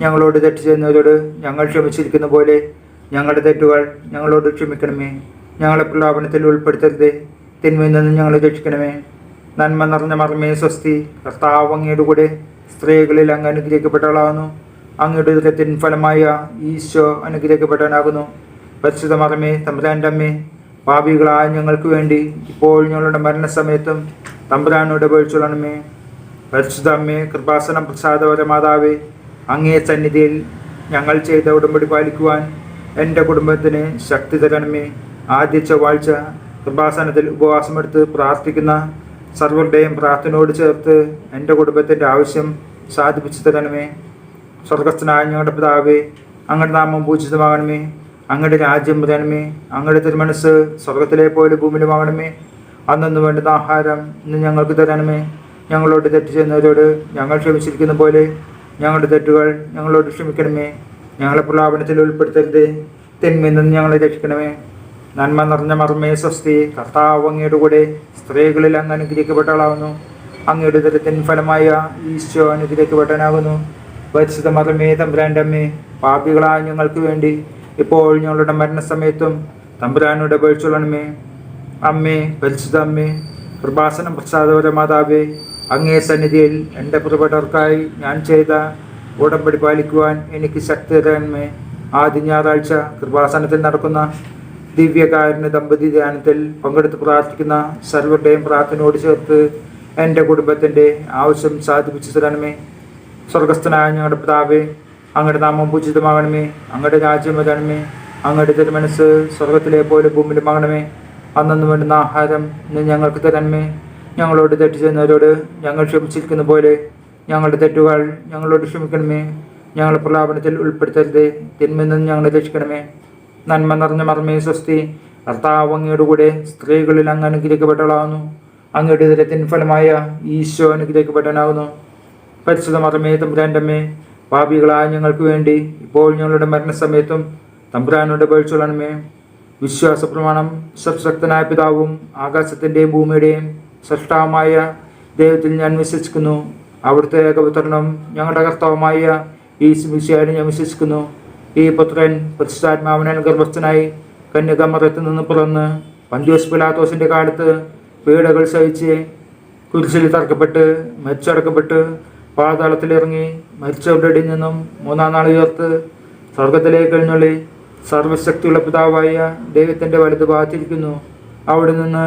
ഞങ്ങളോട് തെറ്റ് ചെയ്യുന്നവരോട് ഞങ്ങൾ ക്ഷമിച്ചിരിക്കുന്ന പോലെ ഞങ്ങളുടെ തെറ്റുകൾ ഞങ്ങളോട് ക്ഷമിക്കണമേ. ഞങ്ങളെ പ്രലോഭനത്തിൽ ഉൾപ്പെടുത്തരുതേ. തിന്മയിൽ നിന്ന് ഞങ്ങളെ രക്ഷിക്കണമേ. നന്മ നിറഞ്ഞ മർമ്മേ സ്വസ്തി. കർത്താവ് അങ്ങയുടെ കൂടെ സ്ത്രീകളിൽ അങ്ങ് അനുഗ്രഹിക്കപ്പെട്ടവളാകുന്നു. അങ്ങയുടെ ദുരത്തിൻ ഫലമായ ഈശോ അനുഗ്രഹിക്കപ്പെട്ടവനാകുന്നു. പരിശുദ്ധ മറമേ തമ്പുരാന്റെ അമ്മേ പാപികളായ ഞങ്ങൾക്ക് വേണ്ടി ഇപ്പോൾ ഞങ്ങളുടെ മരണസമയത്തും തമ്പുരാനോട് ഉപയോഗിച്ചുള്ളണമേ പരിശുദ്ധ അമ്മേ കൃപാസനം പ്രസാദപര മാതാവേ അങ്ങേ സന്നിധിയിൽ ഞങ്ങൾ ചെയ്ത ഉടമ്പടി പാലിക്കുവാൻ എന്റെ കുടുംബത്തിന് ശക്തി തരണമേ. ആദ്യ ചൊവ്വാഴ്ച കൃപാസനത്തിൽ ഉപവാസമെടുത്ത് പ്രാർത്ഥിക്കുന്ന സർവരുടെയും പ്രാർത്ഥനയോട് ചേർത്ത് എന്റെ കുടുംബത്തിന്റെ ആവശ്യം സാധിപ്പിച്ചു തരണമേ. സ്വർഗസ്ഥനായ ഞങ്ങളുടെ പിതാവേ അങ്ങയുടെ നാമം പൂജിതമാകണമേ. അങ്ങയുടെ രാജ്യം വരണമേ. അങ്ങയുടെ തിരുമനസ് സ്വർഗത്തിലെ പോലെ ഭൂമിയിലുമാകണമേ. അന്നു വേണ്ടുന്ന ആഹാരം ഇന്ന് ഞങ്ങൾക്ക് തരണമേ. ഞങ്ങളോട് തെറ്റ് ചെയ്യുന്നവരോട് ഞങ്ങൾ ക്ഷമിച്ചിരിക്കുന്ന പോലെ ഞങ്ങളുടെ തെറ്റുകൾ ഞങ്ങളോട് ക്ഷമിക്കണമേ. ഞങ്ങളെ പ്രലാപനത്തിൽ ഉൾപ്പെടുത്തരുത്. തിന്മയിൽ നിന്ന് ഞങ്ങളെ രക്ഷിക്കണമേ. നന്മ നിറഞ്ഞ മർമ്മേ സ്വസ്തി. കർത്താവ് അങ്ങയുടെ കൂടെ സ്ത്രീകളിൽ അങ്ങ് അനുഗ്രഹിക്കപ്പെട്ടവളാവുന്നു അങ്ങയുടെ ദരത്തിൻ ഫലമായ ഈശോ അനുഗ്രഹിക്കപ്പെട്ടനാകുന്നു പരിശുദ്ധ മർമ്മേ തമ്പുരാന്റെ അമ്മേ പാപികളായ ഞങ്ങൾക്ക് വേണ്ടി ഇപ്പോൾ ഞങ്ങളുടെ മരണസമയത്തും തമ്പുരാനോട് അപേക്ഷിച്ചോളണമേ. അമ്മേ പരിശുദ്ധ അമ്മേ കൃപാസനം പ്രസാദപര മാതാവേ അങ്ങേ സന്നിധിയിൽ എന്റെ പ്രിയപ്പെട്ടവർക്കായി ഞാൻ ചെയ്ത ഉടമ്പടി പാലിക്കുവാൻ എനിക്ക് ശക്തി തരണമേ. ആദ്യ ഞായറാഴ്ച കൃപാസനത്തിൽ നടക്കുന്ന ദിവ്യകാരുണ്യ ദമ്പതി ധ്യാനത്തിൽ പങ്കെടുത്ത് പ്രാർത്ഥിക്കുന്ന സർവരുടെയും പ്രാർത്ഥനയോട് ചേർത്ത് എന്റെ കുടുംബത്തിന്റെ ആവശ്യം സാധിപ്പിച്ചു തരണമേ. സ്വർഗസ്ഥനായ ഞങ്ങളുടെ പിതാവേ അങ്ങയുടെ നാമം പൂജിതമാകണമേ. അങ്ങയുടെ രാജ്യം വരണമേ. അങ്ങയുടെ തിരുമനസ് സ്വർഗത്തിലെ പോലെ ഭൂമിയിലുമാകണമേ അന്നു വേണ്ടുന്ന ആഹാരം ഞങ്ങൾക്ക് തരണമേ. ഞങ്ങളോട് തെറ്റ് ചെയ്യുന്നവരോട് ഞങ്ങൾ ക്ഷമിച്ചിരിക്കുന്ന പോലെ ഞങ്ങളുടെ തെറ്റുകൾ ഞങ്ങളോട് ക്ഷമിക്കണമേ. ഞങ്ങളെ പ്രലാപനത്തിൽ ഉൾപ്പെടുത്തരുത്. തിന്മയിൽ നിന്ന് ഞങ്ങളെ രക്ഷിക്കണമേ. നന്മ നിറഞ്ഞ മർമ്മേ സ്വസ്തി. കർത്താവ് അങ്ങയുടെ കൂടെ സ്ത്രീകളിൽ അങ്ങ് അനുഗ്രഹിക്കപ്പെട്ടവളാകുന്നു. അങ്ങയുടെ ഉദരത്തിൻ ഫലമായ ഈശോ അനുഗ്രഹിക്കപ്പെട്ടവനാകുന്നു. പരിശുദ്ധ മർമ്മേ തമ്പുരാന്റമ്മേ പാപികളായ ഞങ്ങൾക്ക് വേണ്ടി ഇപ്പോൾ ഞങ്ങളുടെ മരണസമയത്തും തമ്പുരാനോട് അപേക്ഷിച്ചോളണമേ. വിശ്വാസ പ്രമാണം സർശക്തനായ പിതാവും ആകാശത്തിന്റെയും ഭൂമിയുടെയും സൃഷ്ടാവുമായ ദൈവത്തിൽ ഞാൻ വിശ്വസിക്കുന്നു. അവിടുത്തെ ഏകപുത്രനും ഞങ്ങളുടെ കർത്താവുമായ ഈ വിഷയായിട്ട് ഞാൻ വിശ്വസിക്കുന്നു. ഈ പുത്രൻ പ്രതിഷ്ഠാത്മാവനൻ ഗർഭസ്ഥനായി കന്യകമറത്ത് നിന്ന് പുറന്ന് പന്ത്യോസ് പിലാത്തോസിന്റെ കാലത്ത് പീഡകൾ സഹിച്ച് കുരിശിൽ തറക്കപ്പെട്ട് മരിച്ചടക്കപ്പെട്ട് പാതാളത്തിലിറങ്ങി മരിച്ചവരുടെ ഇടയിൽ നിന്നും മൂന്നാം നാൾ ഉയർത്ത് സ്വർഗത്തിലേക്ക് എഴുന്നള്ളി സർവശക്തിയുള്ള പിതാവായ ദൈവത്തിന്റെ വലുത് ഭാഗത്തിരിക്കുന്നു. അവിടെ നിന്ന്